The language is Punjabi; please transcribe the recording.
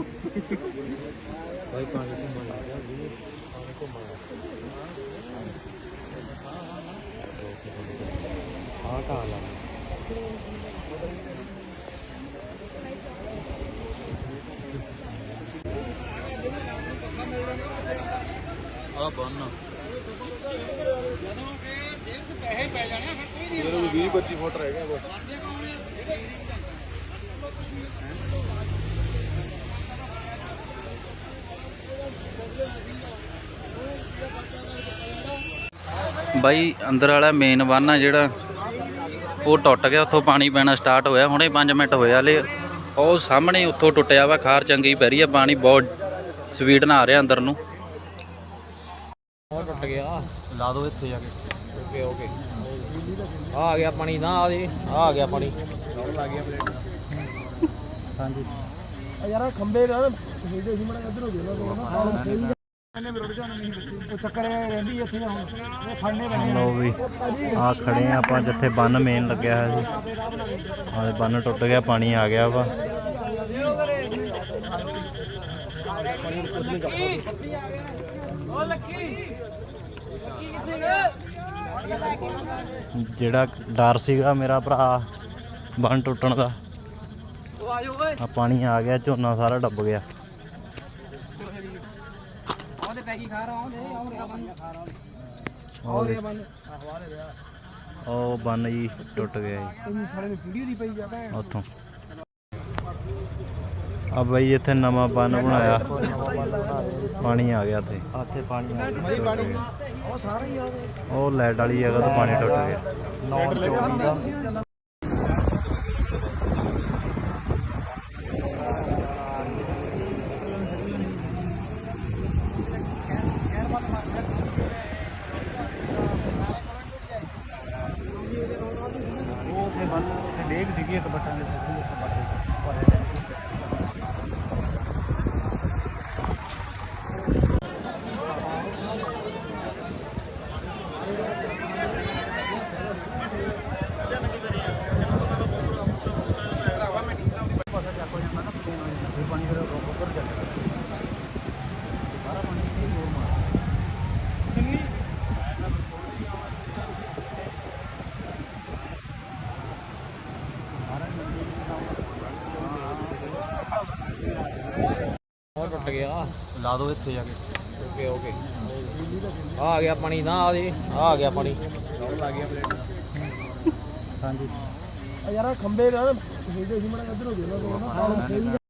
ਭਾਈ ਪਾਣੀ ਘੁੰਮਣ ਲੱਗ ਗਿਆ ਵੀ ਪਾਣੀ ਘੁੰਮਣ ਲੱਗ ਆ ਕਾ ਲਾ ਆ ਬੰਨ। ਜਦੋਂ 20 25 ਫੁੱਟ ਰਹਿ ਗਿਆ ਬਸ ਬਾਈ ਅੰਦਰ ਵਾਲਾ ਮੇਨ ਬੰਨ ਆ ਜਿਹੜਾ ਉਹ ਟੁੱਟ ਗਿਆ ਉੱਥੋਂ ਪਾਣੀ ਪੈਣਾ ਸਟਾਰਟ ਹੋਇਆ ਹੁਣੇ 5 ਮਿੰਟ ਹੋਏ ਹਲੇ। ਉਹ ਸਾਹਮਣੇ ਉੱਥੋਂ ਟੁੱਟਿਆ ਵਾ ਖਾਰ ਚੰਗੀ ਪੈ ਰਹੀ ਆ ਪਾਣੀ ਬਹੁਤ ਸਪੀਡ ਨਾਲ ਆ ਰਿਹਾ ਅੰਦਰ ਨੂੰ। ਉਹ ਟੁੱਟ ਗਿਆ। ਲਾ ਦੋ ਇੱਥੇ ਜਾ ਕੇ। Okay okay. ਆ ਆ ਗਿਆ ਪਾਣੀ ਨਾ ਆ ਜੀ ਆ ਆ ਗਿਆ ਪਾਣੀ। ਹਾਂਜੀ। ਯਾਰ ਖੰਬੇ ਨਾਲ ਜਿਹੜੇ ਸੀ ਮੜਾ ਇੱਧਰ ਹੋ ਗਿਆ ਲੋ ਵੀ ਆ। ਖੜੇ ਆ ਆਪਾਂ ਜਿੱਥੇ ਬੰਨ ਮੇਨ ਲੱਗਿਆ ਹੋਇਆ ਸੀ। ਆਹ ਬੰਨ ਟੁੱਟ ਗਿਆ ਪਾਣੀ ਆ ਗਿਆ ਵਾ। ਜਿਹੜਾ ਡਰ ਸੀਗਾ ਮੇਰਾ ਭਰਾ ਬੰਨ ਟੁੱਟਣ ਦਾ ਆ ਪਾਣੀ ਆ ਗਿਆ ਝੋਨਾ ਸਾਰਾ ਡੁੱਬ ਗਿਆ। ਆਉਂਦੇ ਉਹ ਬੰਨ ਜੀ ਟੁੱਟ ਗਿਆ ਜੀ। ਤੈਨੂੰ ਸਾਲੇ ਨੂੰ ਵੀਡੀਓ ਦੀ ਪਈ ਜਾ ਭੈਣ। ਉੱਥੋਂ। ਆ ਬਈ ਇੱਥੇ ਨਵਾਂ ਬੰਨ ਬਣਾਇਆ। ਪਾਣੀ ਆ ਗਿਆ ਤੇ ਇੱਥੇ ਪਾਣੀ ਆ ਗਿਆ। ਪਾਣੀ ਉਹ ਸਾਰਾ ਹੀ ਆ। ਉਹ ਲਾਈਟ ਵਾਲੀ ਜਗ੍ਹਾ ਤੋਂ ਪਾਣੀ ਟੁੱਟ ਗਿਆ। ਨੌਨ ਚੋਰੀ ਦਾ ਤੇ ਡੇਗ ਸੀਗੀ ਇੱਕ ਬੱਟਾਂ ਦੇ ਟੁੱਟ ਗਿਆ। ਲਾ ਦੋ ਇੱਥੇ ਜਾ ਕੇ। Okay okay. ਆ ਆ ਗਿਆ ਪਾਣੀ ਨਾ ਆ ਜੀ। ਆ ਆ ਗਿਆ ਪਾਣੀ ਯਾਰ ਖੰਬੇ ਨਾਲ ਜਿਹੜੇ ਸੀ ਮੜਾ ਇੱਧਰ ਹੋ ਗਿਆ